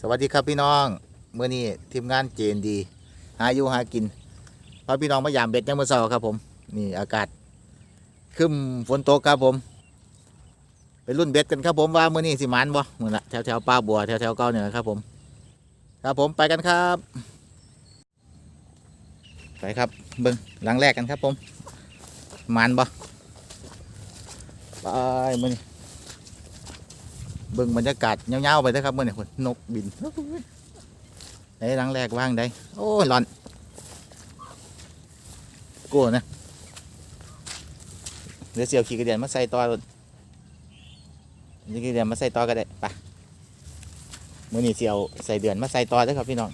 สวัสดีครับพี่น้องเมื่อนี้ทีมงานเจนดี หาอยู่หากินพาพี่น้องมายามเบ็ดยังมือเสาครับผม นี่อากาศครึ้มฝนตกครับผม ไปรุ่นเบ็ดกันครับผมว่าเมื่อนี้สิมันบ่เหมื่อละแถวแถวป้าบัวแถวแถวเก้าเนี่ยครับผม ครับผมไปกันครับไปครับเบิ้งหลังแรกกันครับผมมันบ่ไปมื่อนี้ เบิ่งบรรยากาศเงาๆไปเด้อครับเมื่อนี่คนนกบินไอ้หลังแรกว่างได้โอ้ยร้อนกลัวนะเดี๋ยวเสียวขี่กระเดียนมาใส่ต่อรถนี่กระเดียนมาใส่ต่อก็ได้ไปมื่อนี้เสียวใส่เดือนมาใส่ต่อเด้ครับพี่น้อง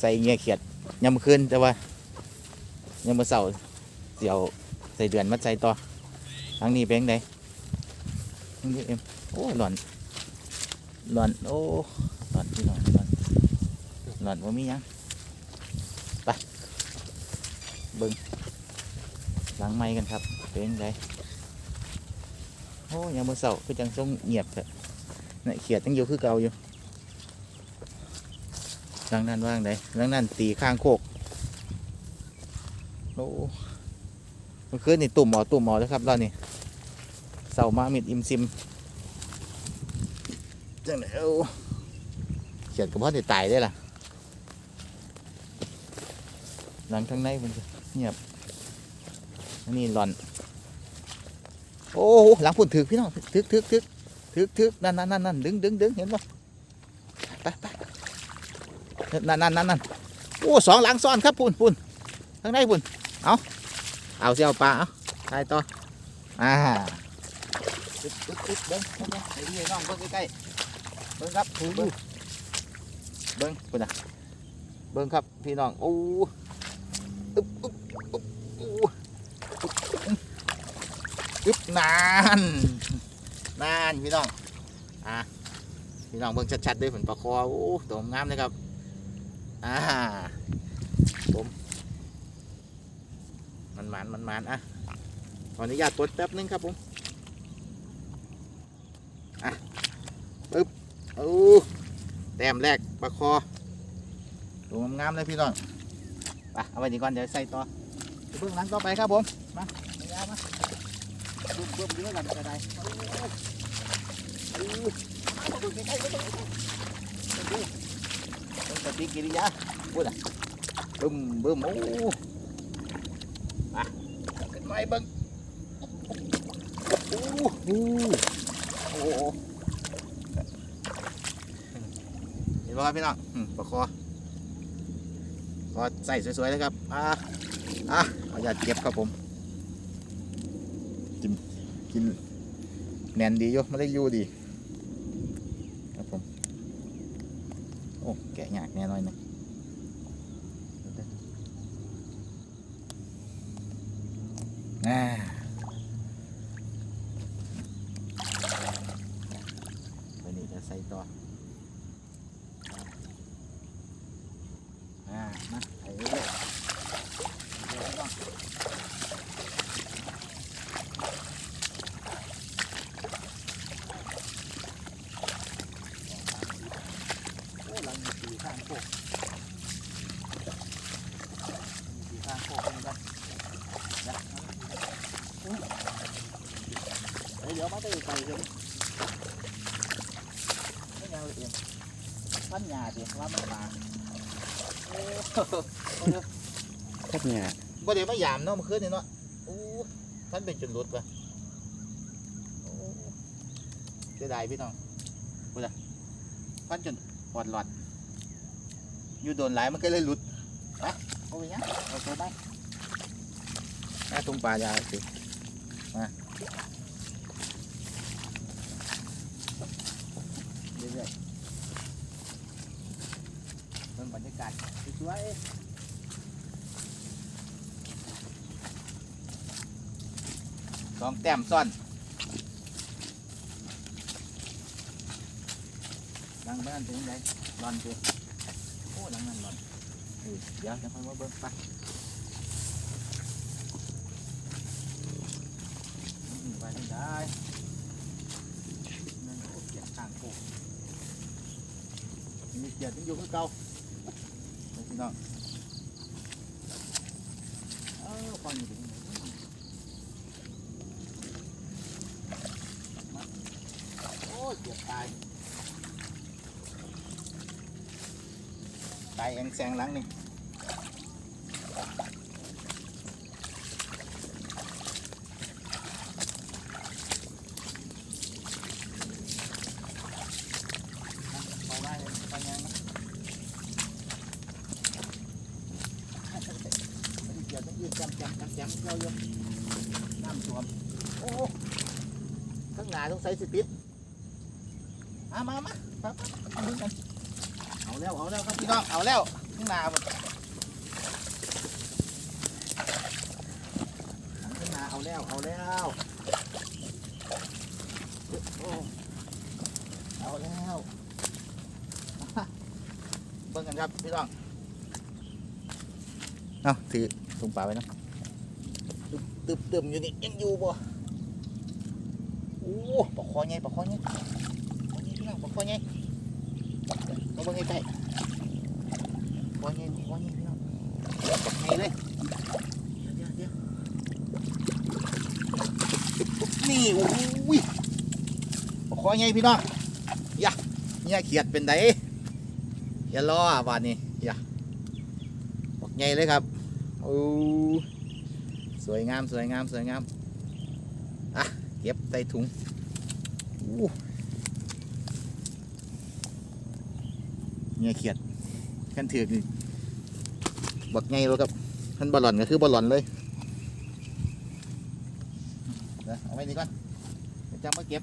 ใส่เงียเขียดยามมื้นแต่ว่ายามมื้อเสาเสียวใส่เดือนมาใส่ต่อทางนี้เป็นไง นี่เอ็มโอ้หลอนหลอนโอ้หลอนพี่หลอนหลอนหลอนว่ามียังไปเบิ้งล้างไม้กันครับเป็นไงโอ้ยังมือเสาคือจังทรงเงียบเถอะนี่เขียดยังอยู่คือเก่าอยู่หลังนั้นว่างไดหลังนั้นตีข้างโคกโอ้เมื่อคืนนี่ตุ่มหมอตุ่มหมอแล้วครับเรานี่เสามามิดอิมซิมจังไหนเอาเขียนกับพ่อที่ตายได้ล่ะ หลังข้างในมันเงียบอันนี้หลอน โอ้โหหลังพุ่นถึกพี่น้องถึกถึกถึกถึกถึกนั่นนั่นนั่นนั่นดึงดึงดึงเห็นปะไปไปนั่นนั่นนั่นนั่นโอ้สองหลังซ้อนครับพุ่นพุ่นข้างในพุ่นเอาเอาเสียวปลาเอาทายต่ออ่า ตึ๊บตึ๊บตึ๊บเบิ้งเบิ้งเบิ้งไอ้พี่น้องเบิ้งใกล้ๆเบิ้งครับเบิ้งเบิ้งเพิ่นน่ะเบิ้งครับพี่น้องโอ้อึ๊บอึ๊บอึ๊บอ้อึ๊บอึ๊บนานนานพี่น้องอะพี่น้องเบิ้งชัดๆด้วยผลปลาคอโอ้ตัวงามเลยครับอ่าผมมันมันมันมันๆอะขออนุญาตปลดแป๊บนึงครับผม อะปึ๊บโอ้แต้มแรกปลาคอดูงามๆเลยพี่น้องไปเอาไว้ดีก่อนเดี๋ยวใส่ต่อเบื้องหลังต่อไปครับผม มาเอายาวมาดูเบื้องเยอะกันจะได้โอ้อ้มาดูใกล้ๆมาดูดูดูปฏิกิริยาพูดอะบึ้มบึ้มโอ้มาขึ้นไม้เบิ้งโอ้โห โอ้โหเห็นไหมครับพี่น้องอืมปลาคอคอใส่สวยๆเลยครับอ่าอะเอาอย่าเก็บครับผมกินกินแน่นดีอยู่ไม่ได้อยู่ดีครับผมโอ้แกะยากแน่นอนหนึงอ่าตัวนี้จะใส่ต่อ อ่ามาไปเรื่อยๆเดี๋ยวต้องโอ้เรามีสีข้างโคกมีสีข้างโคกเหมือนกันนะอุ๊ยเดี๋ยวเดี๋ยวมาได้ไกลเลยไม่ยังเลยเอง พันยาสิว่ามันมาโอ้โหแค่เนี่ยบ่ได้มายามเนาะเมื่อคืนนี่เนาะโอ้ท่านเป็นจนหลุดว่ะโอ้เสียดายพี่น้องพูดอะพันจนปอดหลอดอยู่โดนหลายมันก็เลยหลุดนะโอ้ยนะเอาตัวไปหน้าตรงปลายาสิมาเรื่อย ๆเบิ่งบรรยากาศสวยสองแต้มซ่อนลังบ้านถึงไหนรอนกูโอ้หลังนั้นรอนเดี๋ยวจะค่อยมาเบิ้งไปไปได้นั่นโอ้เกียดข้างโคกเกียดยังอยู่คือเก่า น้องเออฟังอยู่ดีโอ้ยเกียดตาย ตายเองแซงหลังนี่ไปได้เลยไปยังนะเดี๋ ยวต้องยืดจำจำจำจำเจ้าโยมน้ำท่วมโอ้ข้างหน้าต้องใส่สติดมามามาไปไปไปดูกันเอาแล้วเอาแล้วครับพี่น้องเอาแล้วข้างหน้ามันข้างหน้าเอาแล้วเอาแล้วเอาแล้วเบิ่งกันครับพี่น้องเอาถือ ถุงปลาไว้นะตึบตึบตึมอยู่นี่ยังอยู่บ่โอ้ปลาคอใหญ่ปลาคอใหญ่ปลาคอใหญ่พี่น้องปลาคอใหญ่มาเบิ่งใกล้ๆว่าไงว่าไงพี่น้องตกไงเลยเดี๋ยวเดี๋ยวนี่โอ้ยขอไงพี่น้องย่าเนี่ยเขียดเป็นไดอย่ารออะบานนี้อย่าตกไงเลยครับ โอ้สวยงามสวยงามสวยงามอะเก็บใส่ถุงเนี่ยเขียดกันถือกนี่บักไงแล้วครับท่านบอลลอนก็คือบอลลอนเลยเอาไว้นี่ก่อนจะมาเก็บ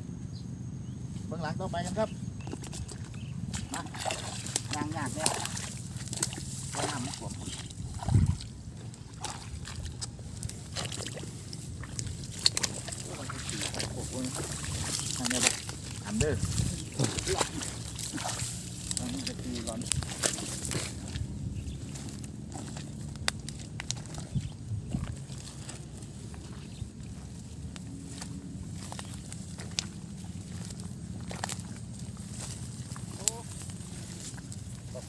เบื้องหลังต่อไปกันครับ มายางยากเนี่ย เด้อ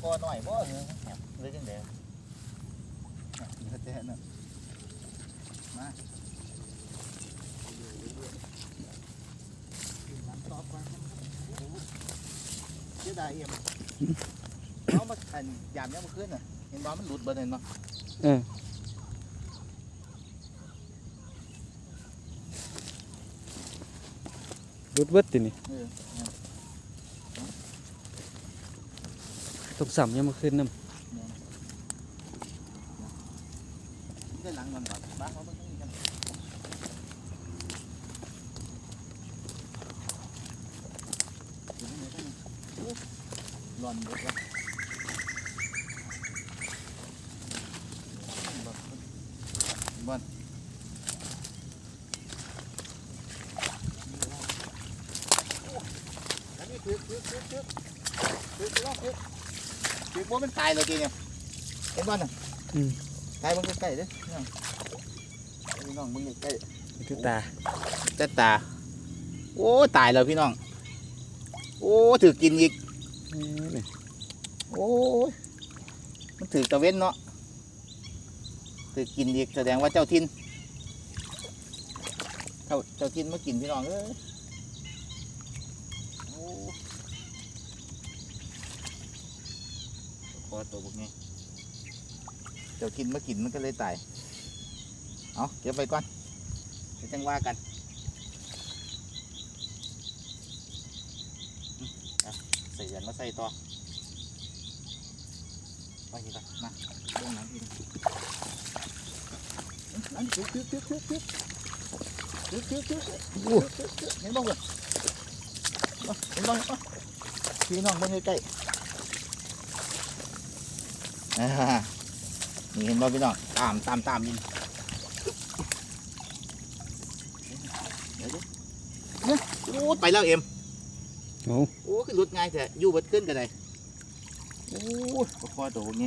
คอหน่อยบ่เรือจังเดียวเจ๊น่ะมาน้ำตอบก่อน ดายเอี่ยมเอามาขันยามเนี้ยมาขึ้นน่ะเห็นว่ามันหลุดเบอร์เห็นบ่เออรุดเบิดตินี่เออต้องสัมยังมาขึ้นน้นี่ได้หลังมันก่อนบ้านเขาต้องนี่กันอยู่ที่ไหนกันเนี่ยโอ้ ร้อนเยอะวะบอลอันนี้คือคือคือคือคือคือคือคือบัวมันตายเลยทีเนี่ยเห็นบอลน่ะำอืมตายเบนใกล้ๆเด้อน้องพี่น้องเบนใกล้นี่คือตาๆจะตา โอ้ ตายแล้วพี่น้อง โอ้ ถือกินอีกเออนี่ โอ้ยมันถือตะเว้นเนาะถือกินอีกแสดงว่าเจ้าทินเจ้าเจ้าทินมากินพี่น้องเอ้ยโอ้คอตัวพวกนี้เจ้าทินมากินมันก็เลยตาย เอาเก็บไปก่อนเดี๋ยวจังว่ากัน ใส่ยันมาใส่ตัวไปทีละมาลงน้ำอีกอันนี้ตึ๊กตึ๊กตึ๊กตึ๊กตึ๊กตึ๊กตึ๊กเห็นบ้างเหรอเห็นบ้างพี่น้องบ้างใกล้นี่เห็นบ้างพี่น้องตามตามตามยินเดี๋ยวเนี่ยโอ้ไปแล้วเอ็ม โอ้โอ้คือรุดง่ายแต่อยู่บัดขึ้นกันเลยโอ้ยปลาคอตัวไง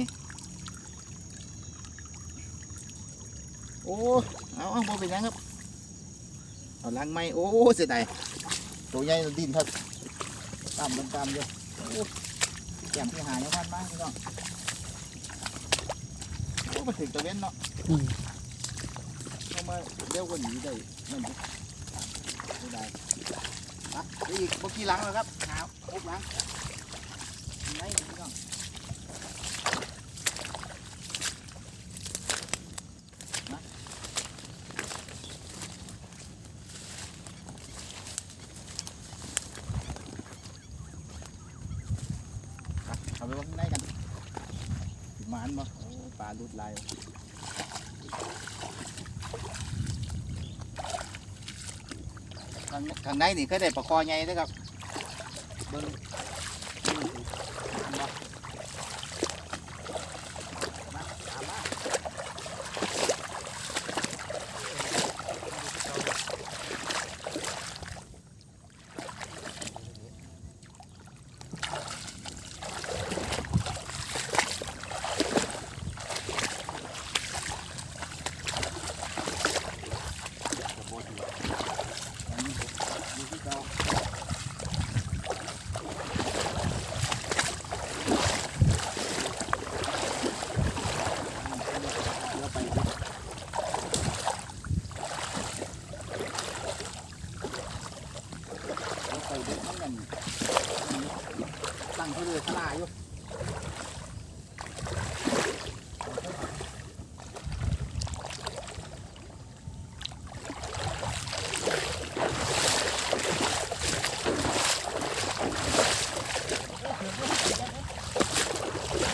โอ้เอาเอาบ่เป็นหยังครับเอาล้างไม้โอ้เสียดายตัวใหญ่ดิ้นครับตามมันตามเยอะโอ้แก้มที่หายังพันมากพี่น้องโอ้มาถึงตะเวนเนาะอืมเข้ามาเร็วกว่านี้ได้นั่นดิไม่ได้ อะไปอีกเมื่อกี้หลังแล้วครับหาพบหลังไหนพี่น้องเอาไปไว้ข้างในกันหมานบ่โอ้ปลาลุดลายางข้างในนี่ก็ได้ปลาคอใหญ่นะครับเบิ่งนี่สิมามาตามมาอันนี้ดูที่เก่าเดี๋ยวไปดิเดี๋ยวไปเด็กมันนั่นตั้งที่เรือขลาอยู่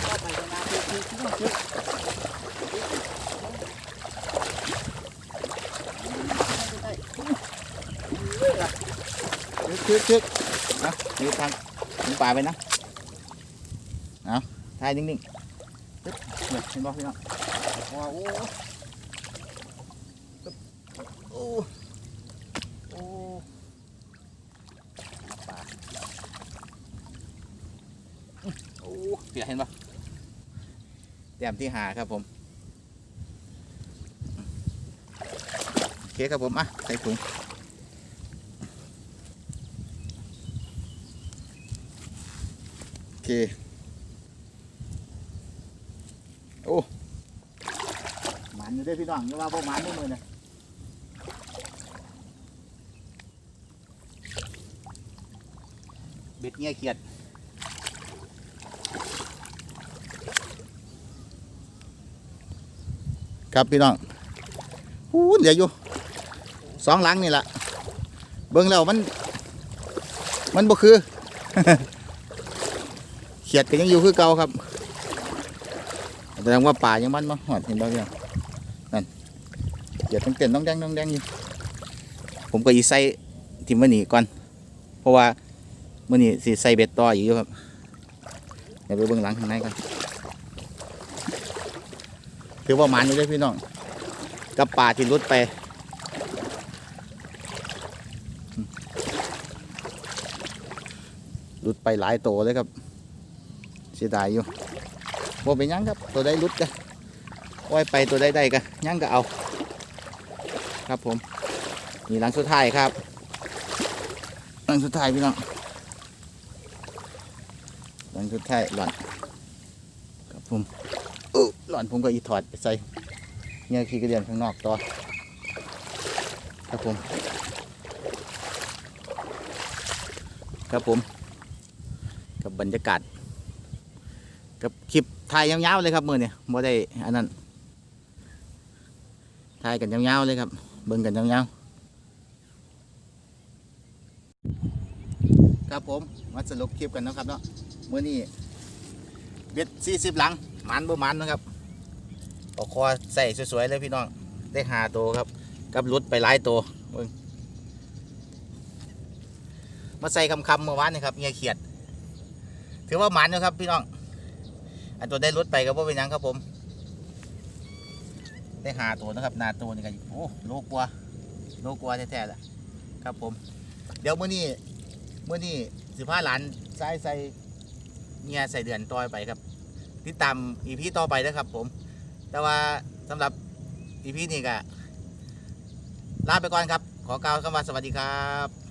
เข้าไปในน้ำคือคือคือคือ คือคือนะนี่ทางถึงป่าไปนะเอาถ่ายนิ่งๆปึ๊บเนี่ยเห็นบ่พี่น้องว้าวโอ้ปึ๊บโอ้โอ้ป่าโอ้เปียเห็นปะแต้มที่หาครับผมโอเคครับผมอะใส่ถุงโอ เค โอ้หมันอยู่เด้วยพี่น้องอย่าว่าพวกมันด้วยมือนะเบ็ดเงี้ยเขียดครับพี่น้องหูเหลืออยู่สองหลังนี่แหละเบิ่งแล้วมัน มันบ่คือเขียดก็ยังอยู่คือเก่าครับแสดงว่าป่ายังมันมาหอดเห็นบ่พี่น้องนั่นเขียดต้องเต้นต้องแดงต้องแดงอยู่ผมก็อีใส่ทิมมันนี่ก่อน เพราะว่ามันนี่สใส่เบ็ดต่ออยู่ครับเดี๋ยวไปเบิ่งหลังข้างในกันถือว่ามันอยู่เลยพี่น้องกับป่าที่รุดไปรุดไปหลายตัวเลยครับ เสียดายอยู่บ่เป็นยังครับ ตัวใดรุดกันโอ้ยไปตัวใดได้กันยังก็เอา ครับผมนี่หลังสุดท้ายครับ หลังสุดท้ายพี่น้องหลังสุดท้ายหล่อนครับผมอุ๊หล่อนผมก็อีถอดไปใส่เนี่ยขี่กระเดียนข้างนอกต่อครับผมครับผมกับบรรยากาศ กับคลิปถ่ายยาวๆเลยครับมือเนี่ยบ่ได้อันนั้นถ่ายกันยาวๆเลยครับ เบิ่งกันยาวๆครับผมมาสรุปคลิปกันนะครับเนาะมือนี้เบ็ด40หลังมันบ่มันนะครับปอกคอใส่สวยๆเลยพี่น้องได้หาตัวครับ กับรุดไปหลายตัวเบิ่งมาใส่คำคำๆเมื่อวานนี่ครับเงียเขียด ถือว่ามันนะครับพี่น้อง อันตัวได้รุดไปก็บ่เป็นยังครับผม ได้หาตัวนะครับนาตัวนี่ก็โอ้โลกว่าโลกว่าแท้ๆแหละครับผม เดี๋ยวเมื้อนี้เมื้อนี้สิพาหลานใส่ใส่เงียใส่เดือนต่อยไปครับติดตามอีพีต่อไปนะครับผม แต่ว่าสำหรับอีพีนี้ก็ลาไปก่อนครับ ขอกล่าวคำว่าสวัสดีครับ